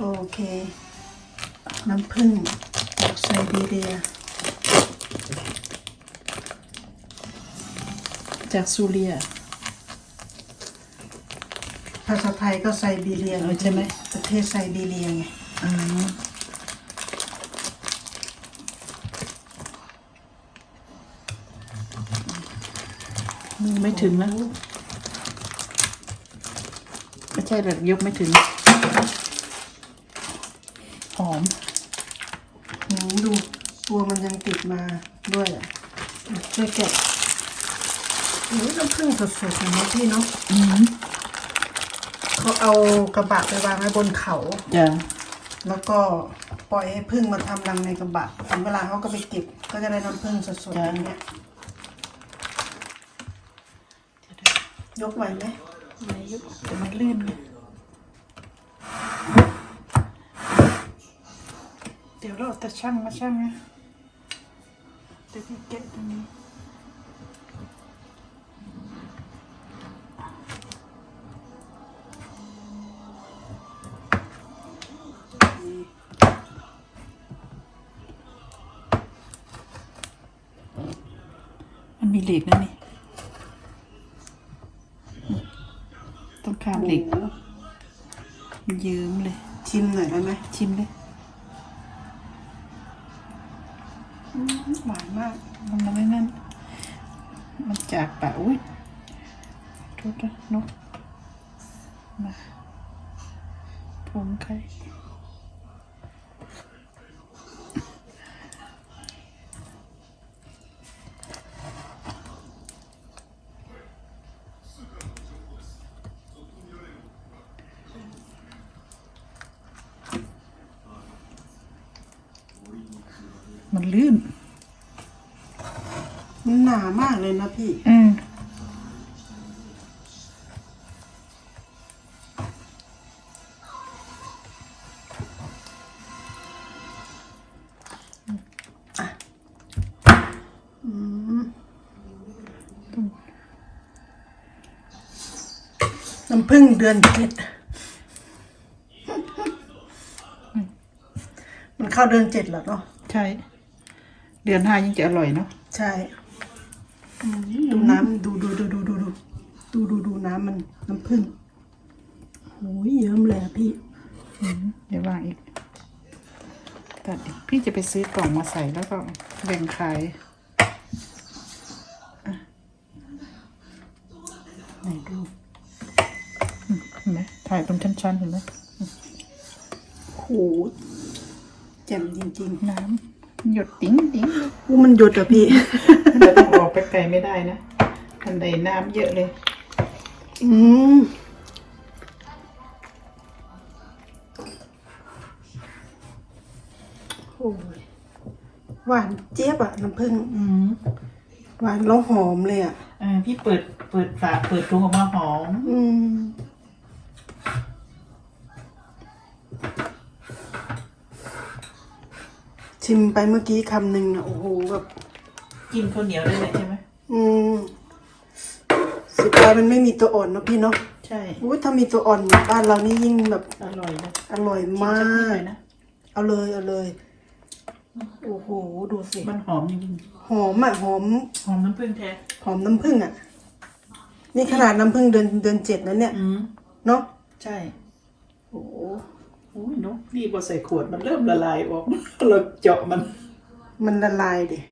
โอเค น้ำผึ้งจากไซบีเรีย จากซูเรีย ภาษาไทยก็ไซบีเรียเออใช่ไหม ประเทศไซบีเรียไงอืมมือไม่ถึงนะ ไม่ใช่แบบยกไม่ถึง หอมหืมดูตัวมันยังติดมาด้วยอะช่วยแกะโอ้ยน้ำผึ้งสดๆอย่างนี้พี่เนาะอืมเขาเอากระบะไปวางไว้บนเขา จ้ะแล้วก็ปล่อยให้ผึ้งมาทำรังในกระบะถึงเวลาเขาก็ไปเก็บ ก็จะได้น้ำผึ้งสดๆอย่างเงี้ยยกไหวไหมไม่ยกแต่มันลื่นไงเดี๋ย lo ta chăng mà chăng Tôi đi kệ tôi đi มันมีเหล็กนะนี่ ต้องการเหล็กยืมเลย ชิมหน่อยได้ไหมชิมเลย หวานมากมันไม่นั่น มันจากปากอุ้ยโทษนะนกมาผมใคร มันลื่น มันหนามากเลยนะพี่ อืมน้ำผึ้งเดือนเจ็ด มันเข้าเดือนเจ็ดแล้วเนาะ ใช่ เดือนห้ายังจะอร่อยเนาะใช่อืมดูน้ำดูดูดูดูดูดูดูดูดูน้ำมันน้ำผึ้งโอ้ยเยิ้มเลยอะพี่อืมเดี๋ยววางอีกตัดอีกพี่จะไปซื้อกล่องมาใส่แล้วก็แบ่งขายอะไหนดูอืมเห็นไหมถ่ายเป็นชั้นๆเห็นไหมโหแจ่มจริงน้ำ หยดติ๋งติ๋งเลยๆอู้มันหยดอะพี่เราต้องออกไปไกลไม่ได้นะทันใดน้ำเยอะเลย อืมโอ้ยหวานเจี๊ยบอะน้ำผึ้งอืมหวานแล้วหอมเลยอะอ่าพี่เปิดเปิดฝาเปิดถุงออกมาหอม อืม ชิมไปเมื่อกี้คำหนึ่งนะโอ้โหแบบกินข้าวเหนียวได้เลยใช่ไหมอืมสุดท้ายมันไม่มีตัวอ่อนเนอะพี่เนาะใช่อุ้ยถ้ามีตัวอ่อนบ้านเรานี่ยิ่งแบบอร่อยนะอร่อยชิมามสักนิดหกน่อยนะเอาเลยเอาเลยโอ้โหดูสิมันหอมจริงหอมอะหอมๆหอมน้ำผึ้งแท้หอมน้ำผึ้งอะ นี่ขนาดน้ำผึ้งเดือนเดือนเจ็ดนะเนี่ย อืมเนาะใช่โอ้โห โอ้ยเนาะนี่พอใส่ขวดมันเริ่มละลายออก เราเจาะมัน มันละลายดิ